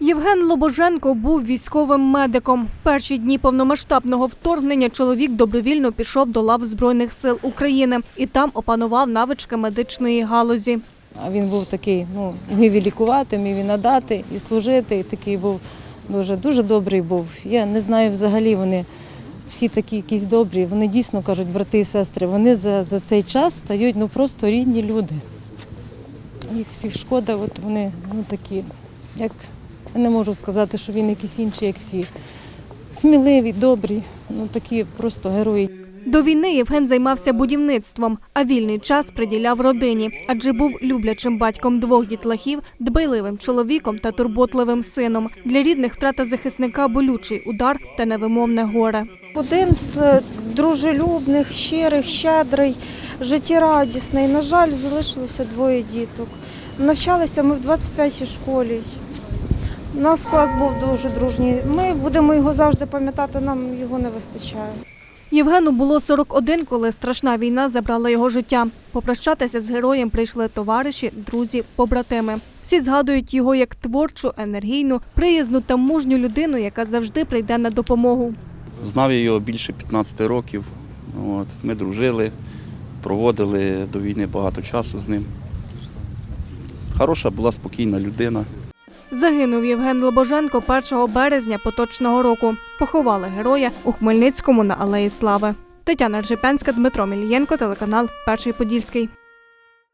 Євген Лобоженко був військовим медиком. Перші дні повномасштабного вторгнення чоловік добровільно пішов до лав Збройних сил України і там опанував навички медичної галузі. А він був такий, ну, вмів і лікувати, вмів і надати, і служити. І такий був дуже, дуже добрий був. Я не знаю взагалі, вони всі такі якісь добрі. Вони дійсно кажуть, брати і сестри, вони за, за цей час стають ну, просто рідні люди. Їх всіх шкода, от вони ну, такі, як я не можу сказати, що він якийсь інший, як всі. Сміливі, добрі, ну такі просто герої. До війни Євген займався будівництвом, а вільний час приділяв родині, адже був люблячим батьком двох дітлахів, дбайливим чоловіком та турботливим сином. Для рідних втрата захисника болючий удар та невимовне горе. Один з е, дружелюбних, щирих, щедрий, життєрадісний. На жаль, залишилося двоє діток. Навчалися ми в 25-й школі. У нас клас був дуже дружній. Ми будемо його завжди пам'ятати, нам його не вистачає. Євгену було 41, коли страшна війна забрала його життя. Попрощатися з героєм прийшли товариші, друзі, побратими. Всі згадують його як творчу, енергійну, приязну та мужню людину, яка завжди прийде на допомогу. Знав я його більше 15 років. От. Ми дружили, проводили до війни багато часу з ним. Хороша була спокійна людина. Загинув Євген Лобоженко 1 березня поточного року. Поховали героя у Хмельницькому на Алеї Слави. Тетяна Ржепянська, Дмитро Мілієнко, телеканал Перший Подільський.